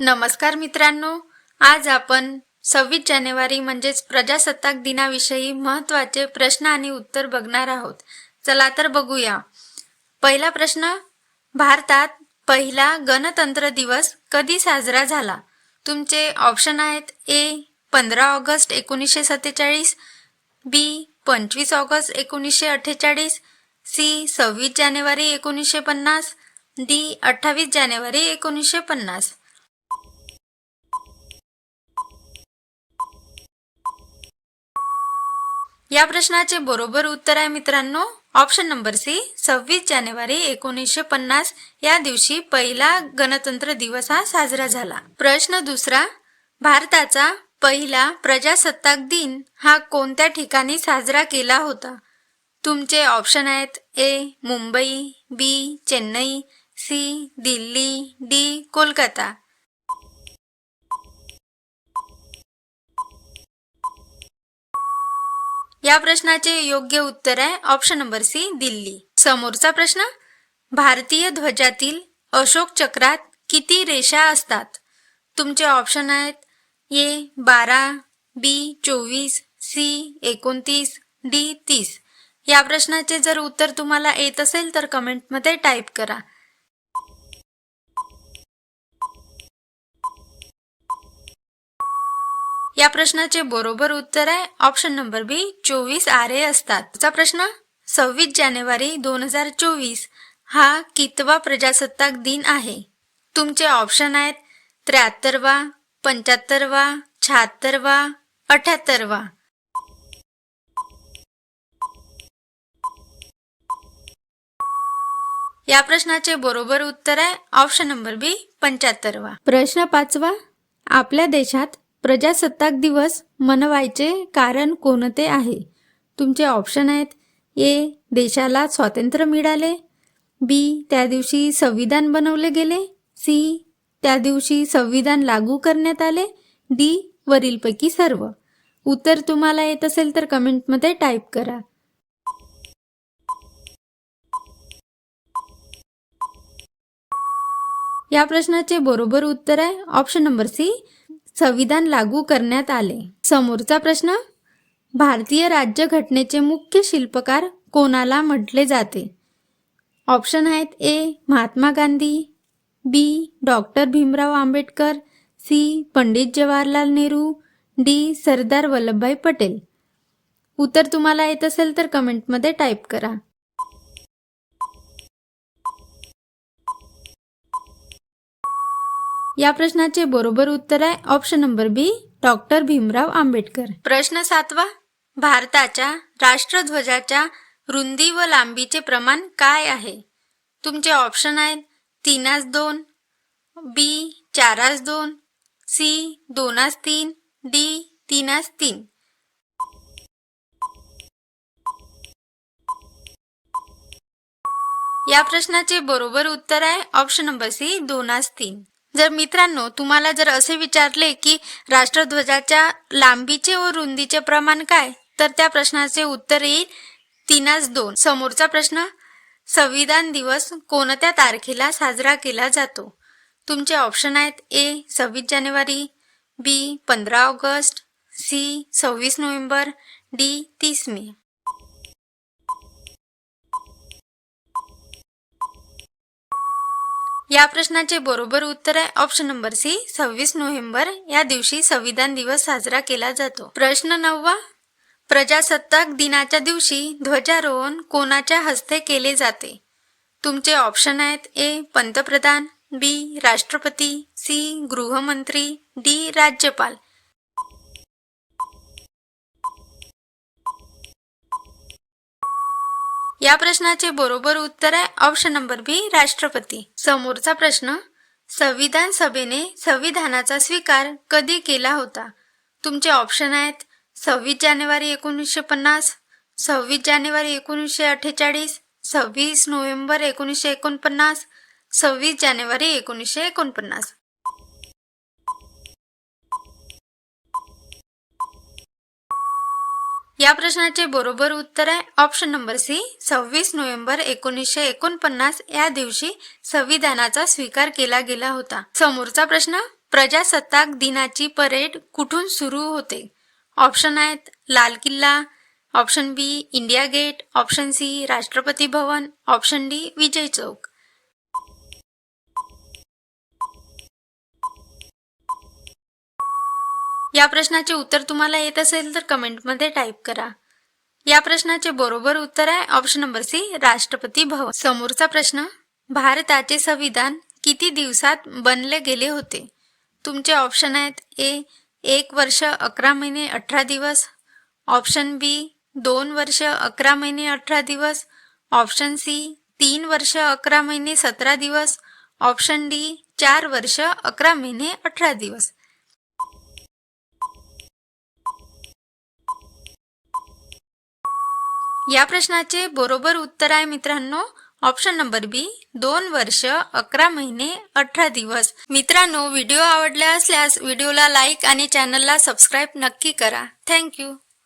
नमस्कार मित्रांनो आज आपण सव्वीस जानेवारी म्हणजेच प्रजासत्ताक दिनाविषयी महत्त्वाचे प्रश्न आणि उत्तर बघणार आहोत. चला तर बघूया. पहिला प्रश्न भारतात पहिला गणतंत्र दिवस कधी साजरा झाला? तुमचे ऑप्शन आहेत ए पंधरा ऑगस्ट एकोणीसशे सत्तेचाळीस बी पंचवीस ऑगस्ट एकोणीसशे अठ्ठेचाळीस सी सव्वीस जानेवारी एकोणीसशे पन्नास डी अठ्ठावीस जानेवारी एकोणीसशे पन्नास. या प्रश्नाचे बरोबर उत्तर आहे मित्रांनो. ऑप्शन नंबर सी सव्वीस जानेवारी एकोणीसशे पन्नास या दिवशी पहिला गणतंत्र दिवस हा साजरा झाला. प्रश्न दुसरा भारताचा पहिला प्रजासत्ताक दिन हा कोणत्या ठिकाणी साजरा केला होता? तुमचे ऑप्शन आहेत A Mumbai B Chennai C Delhi D Kolkata. या प्रश्नाचे योग्य उत्तर आहे. Option number C Delhi. समोरचा प्रश्न भारतीय ध्वजातील अशोक चक्रात किती रेषा असतात? तुमचे ऑप्शन आहेत ए बारा बी चोवीस सी एकोणतीस डी तीस. या प्रश्नाचे जर उत्तर तुम्हाला येत असेल तर कमेंटमध्ये टाईप करा. या प्रश्नाचे बरोबर उत्तर आहे. ऑप्शन नंबर बी चोवीस आरे असतात. चा प्रश्न सव्वीस जानेवारी दोन हजार चोवीस हा कितवा प्रजासत्ताक दिन आहे? तुमचे ऑप्शन आहेत त्र्याहत्तरवा पंच्याहत्तरवा शहात्तरवा अठ्याहत्तरवा. या प्रश्नाचे बरोबर उत्तर आहे. ऑप्शन नंबर बी पंच्याहत्तरवा. प्रश्न पाचवा आपल्या देशात प्रजासत्ताक दिवस मनवायचे कारण कोणते आहे? तुमचे ऑप्शन आहेत. ए. देशाला स्वातंत्र्य मिळाले. बी. त्या दिवशी संविधान बनवले गेले. सी. त्या दिवशी संविधान लागू करण्यात आले. डी. वरीलपैकी सर्व. उत्तर तुम्हाला येत असेल तर कमेंटमध्ये टाईप करा. या प्रश्नाचे बरोबर उत्तर आहे. ऑप्शन नंबर सी संविधान लागू करण्यात आले. समोरचा प्रश्न? भारतीय राज्यघटनेचे मुख्य शिल्पकार कोणाला म्हटले जाते? ऑप्शन आहेत A. Mahatma Gandhi B. Doctor Bhimrao Ambedkar C. Pandit Jawaharlal Nehru D. Sardar Vallabhbhai Patel. उत्तर तुम्हाला येत असेल तर कमेंटमध्ये टाईप करा. या प्रश्नाचे बरोबर उत्तर आहे. Option number B doctor Bhimrao Ambedkar प्रश्न सातवा भारताच्या राष्ट्रध्वजाच्या रुंदी व लांबीचे प्रमाण काय आहे? तुमचे ऑप्शन आहेत तीनास दोन बी चारास दोन सी दोनास तीन डी तीनास तीन. या प्रश्नाचे बरोबर उत्तर आहे. ऑप्शन नंबर सी दोनास तीन. जर मित्रांनो तुम्हाला जर असे विचारले की राष्ट्रध्वजाच्या लांबीचे व रुंदीचे प्रमाण काय तर त्या प्रश्नाचे उत्तर येईल तीनास दोन. समोरचा प्रश्न संविधान दिवस कोणत्या तारखेला साजरा केला जातो? तुमचे ऑप्शन आहेत ए सव्वीस जानेवारी बी पंधरा ऑगस्ट सी सव्वीस नोव्हेंबर डी तीस मे. या प्रश्नाचे बरोबर उत्तर आहे. ऑप्शन नंबर सी सव्वीस नोव्हेंबर या दिवशी संविधान दिवस साजरा केला जातो. प्रश्न नववा प्रजासत्ताक दिनाच्या दिवशी ध्वजारोहण कोणाच्या हस्ते केले जाते? तुमचे ऑप्शन आहेत ए पंतप्रधान बी राष्ट्रपती सी गृहमंत्री डी राज्यपाल. या प्रश्नाचे बरोबर उत्तर आहे ऑप्शन नंबर बी राष्ट्रपती. समोरचा प्रश्न संविधान सभेने संविधानाचा स्वीकार कधी केला होता? तुमचे ऑप्शन आहेत सव्वीस जानेवारी एकोणीसशे पन्नास सव्वीस जानेवारी एकोणीसशे अठ्ठेचाळीस सव्वीस नोव्हेंबर एकोणीसशे एकोणपन्नास सव्वीस जानेवारी एकोणीसशे एकोणपन्नास. या प्रश्नाचे बरोबर उत्तर आहे. ऑप्शन नंबर सी सव्वीस नोव्हेंबर एकोणीसशे एकोणपन्नास या दिवशी संविधानाचा स्वीकार केला गेला होता. समोरचा प्रश्न प्रजासत्ताक दिनाची परेड कुठून सुरू होते? ऑप्शन आहेत लाल किल्ला. Option B India Gate option C Rashtrapati Bhavan. Option D Vijay Chowk. या प्रश्नाचे उत्तर तुम्हाला येत असेल तर कमेंटमध्ये टाईप करा. या प्रश्नाचे बरोबर उत्तर आहे ऑप्शन नंबर सी राष्ट्रपती भवन. समोरचा प्रश्न भारताचे संविधान किती दिवसात बनले गेले होते? तुमचे ऑप्शन आहेत ए एक वर्ष अकरा महिने अठरा दिवस. ऑप्शन बी दोन वर्ष अकरा महिने अठरा दिवस. ऑप्शन सी तीन वर्ष अकरा महिने सतरा दिवस. ऑप्शन डी चार वर्ष अकरा महिने अठरा दिवस. या प्रश्नाचे बरोबर उत्तर आहे मित्रांनो. ऑप्शन नंबर बी दोन वर्ष अकरा महिने अठरा दिवस. मित्रांनो व्हिडिओ आवडला असल्यास व्हिडिओला लाईक आणि चॅनलला सबस्क्राईब नक्की करा. थँक्यू